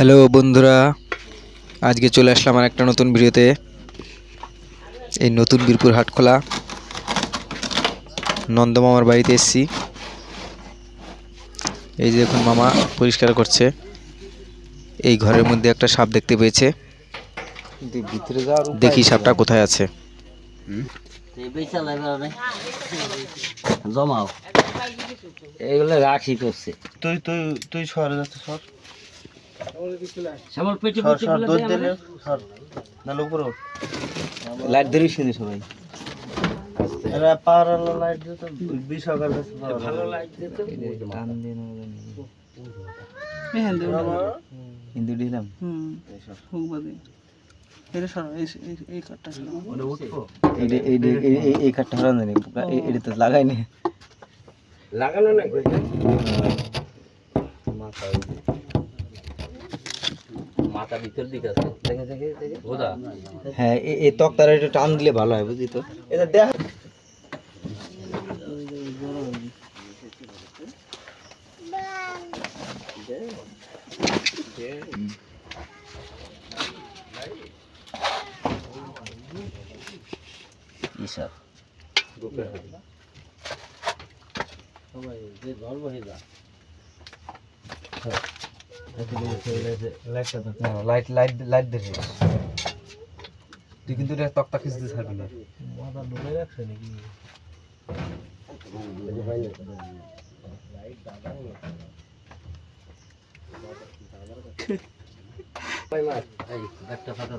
Hello বন্ধুরা আজকে চলে আসলাম আর একটা নতুন ভিডিওতে। এই নতুন বীরপুর হাটখোলা। নন্দমামার বাড়িতে এসেছি। এই যে এখন মামা পরিষ্কার করছে। এই ঘরের মধ্যে একটা সাপ দেখতে পেয়েছে। ভিতরে যাওয়ার দেখি সাপটা কোথায় আছে। জমাও। এইগুলো রাখি করছে। তুই তুই তুই শহরে যাচ্ছে সর শ্যামল পেটি সর সর দুধ দিলে সর। নাহলে উপরে ওঠ লাইট ধরিস কিন্তু সবাই। এরা পাওয়ার আলো লাইট দিয়ে বিশ হাজার কাছে ভালো লাইট দিত টান দিয়ে হিন্দু দিলাম। এই এই এই এই কাঠটা হরান এটা তো লাগাই নি লাগানো না মাথা ভিতর দিকে আছে। দেখে দেখে দেখে। ওদা হ্যাঁ এই এই তক্তার একটু টান দিলে ভালো হয় বুঝলি তো? এটা দেখ। ইসব লাইট লাইট লাইট দেখে। তুই কিন্তু এটা তক্তা খিচতে ছাড়বি না। একটা ফাটা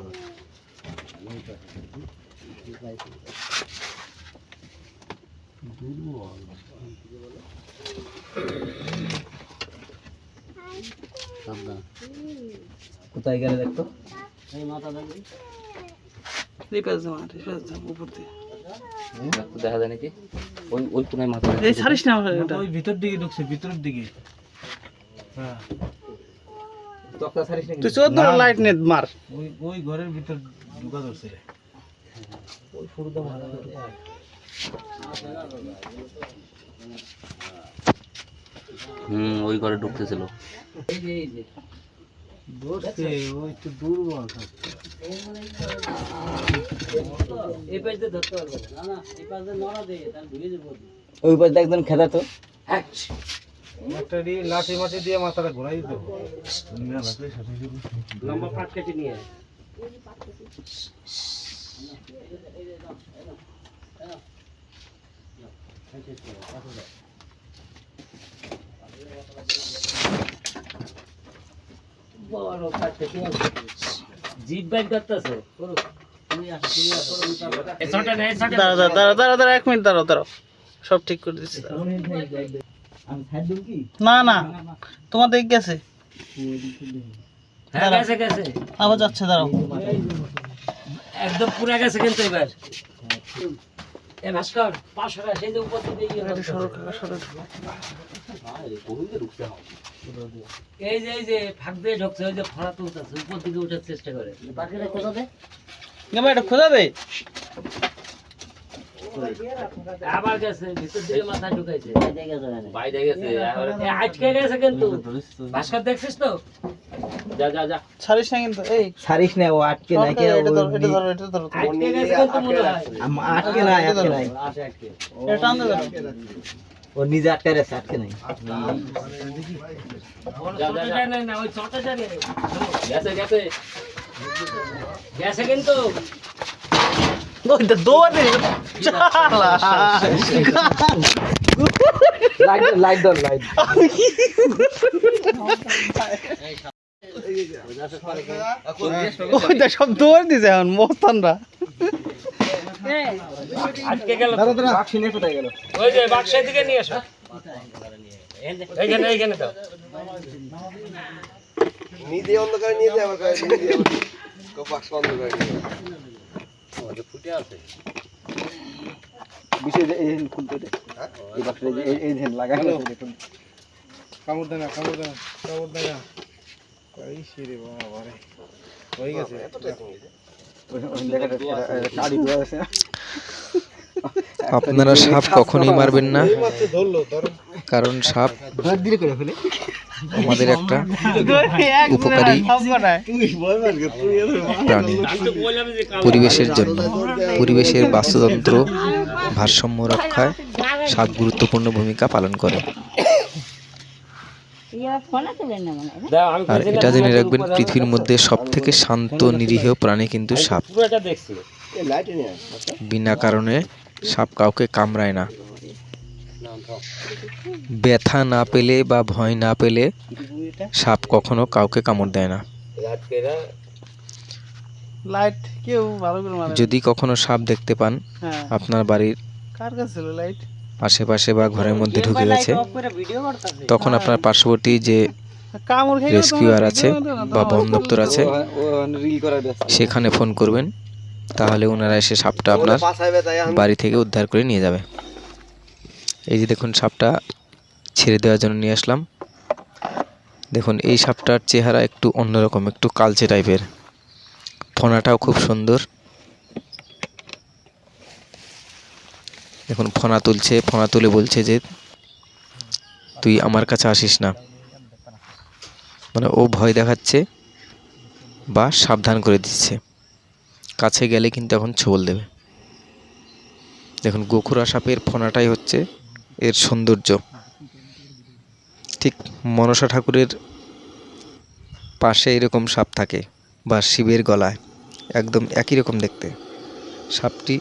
কোথায় গেলে দেখতো? এই মাথা দেখা। যায় নাকি? ওই ওই কোনায় মাথা এই ছাড়িস না ওই ভিতর দিকে ঢুকছে ভিতরের দিকে। হ্যাঁ। তুই চোদ্দ লাইট নেট মার। ওই ওই ঘরের ভিতর ঢুকা ধরছে ওই ফুরুদা মাথা হুম ওই ঘরে ঢুকতেছিল। ওই তো দুর্বল ওই পাশে একজন খেদা তো। একটা দিয়ে লাঠি মাঠি দিয়ে মাথাটা ঘোরাই দিতে লম্বা পাট কেটে নিয়ে দাঁড়া মিনিট দাঁড়াও দাঁড়াও সব ঠিক করে দিচ্ছি না না তোমার দেখ গেছে। হ্যাঁ আবার যাচ্ছে দাঁড়াও। একদম পুরা গেছে কিন্তু এবার। এ ভাস্কর পাঁচশো টাকা সেই যে উপর করছে। এই যে এই যে ফাঁক দিয়ে ঢুকছে ওই যে ফড়া তুলতেছে উপর দিকে উঠার চেষ্টা করে পাখিটা কোথা দেয় এটা খোঁজা দে আবার গেছে ভিতর দিকে মাথা ঢুকাইছে বাইরে গেছে আটকে গেছে কিন্তু ভাস্কর দেখছিস তো যা যা যা ছাড়িস না কিন্তু এই ছাড়িস না ও আটকে এটা ধরো এটা ধরো এটা ধরো আটকে গেছে কিন্তু মনে হয় আটকে নাই আটকে নাই এটা টান দে ধরো ও নিজে আটকে গেছে আটকে নাই। গেছে কিন্তু লাইট লাইট ওইটা সব দৌড় দিছে এখন মোস্তানরা। আটকে গেল ওই যে বাক্সের দিকে নিয়ে এসো। এইখানে এইখানে দাও নিজে অন্ধকারে নিয়ে যায় আমার কাছে বাক্স বন্ধ করে নিয়ে ফুটে আছে বিষয় এই খুলতে এই বাক্সে এই এই ধ্যান লাগাই দেখুন। কামড় দেনা কামড় দেনা কামড় দেনা এই শিরে বাবা রে হয়ে গেছে। আপনারা সাপ কখনোই মারবেন না, কারণ সাপ আমাদের একটা উপকারী প্রাণী। পরিবেশের জন্য, পরিবেশের বাস্তুতন্ত্র ভারসাম্য রক্ষায় সাপ গুরুত্বপূর্ণ ভূমিকা পালন করে। আর এটা জেনে রাখবেন পৃথিবীর মধ্যে সব থেকে শান্ত নিরীহ প্রাণী কিন্তু সাপ। বিনা কারণে সাপ কাউকে কামড়ায় না। ব্যথা না পেলে বা ভয় না পেলে সাপ কখনো কাউকে কামড় দেয় না। লাইট কেউ ভালো করে যদি কখনো সাপ দেখতে পান হ্যাঁ। আপনার বাড়ির কার কাছে লাইট আশেপাশে বা ঘরের মধ্যে ঢুকে গেছে তখন আপনার পার্শ্ববর্তী যে রেস্কিউয়ার আছে বা বন দপ্তর আছে সেখানে ফোন করবেন তাহলে ওনারা এসে সাপটা আপনার বাড়ি থেকে উদ্ধার করে নিয়ে যাবে। এই যে দেখুন সাপটা ছেড়ে দেওয়ার জন্য নিয়ে আসলাম। দেখুন এই সাপটার চেহারা একটু অন্যরকম একটু কালচে টাইপের ফনাটাও খুব সুন্দর। দেখুন ফনা তুলছে, ফনা তুলে বলছে যে, তুই আমার কাছে আসিস না। মানে ও ভয় দেখাচ্ছে বা সাবধান করে দিচ্ছে। কাছে গেলে কিন্তু এখন ছোবল দেবে। দেখুন, গোখুরা সাপের ফনাটাই হচ্ছে এর সৌন্দর্য। ঠিক মনসা ঠাকুরের পাশে এরকম সাপ থাকে বা শিবের গলায়, একদম একই রকম দেখতে। সাপটি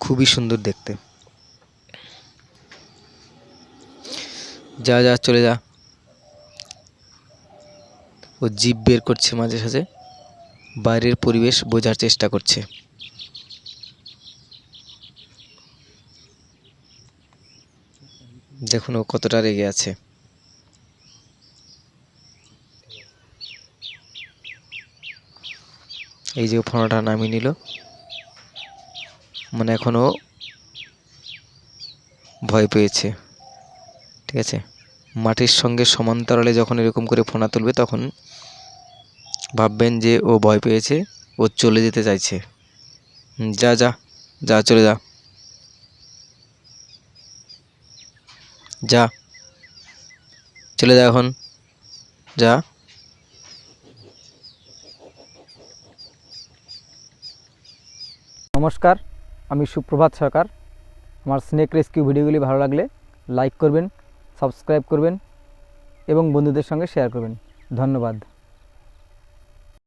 খুবই সুন্দর দেখতে। যা যা, চলে যা। ও জিভ বের করছে মাঝে সাঝে। বাইরের পরিবেশ বোঝার চেষ্টা করছে। দেখুন ও কতটা রেগে আছে। এই যে ফোনাটা নামিয়ে নিল। মানে এখনও ভয় পেয়েছে। ঠিক আছে? মাটির সঙ্গে সমান্তরালে যখন এরকম করে ফোনা তুলবে, তখন ভাববেন যে ও ভয় পেয়েছে, ও চলে যেতে চাইছে। যা যা যা, চলে যা। যা। চলে যা এখন। যা। নমস্কার, আমি সুপ্রভাত সরকার। আমার স্নেক রেস্কিউ ভিডিওগুলি ভালো লাগলে লাইক করবেন সাবস্ক্রাইব করবেন এবং বন্ধুদের সঙ্গে শেয়ার করবেন। ধন্যবাদ।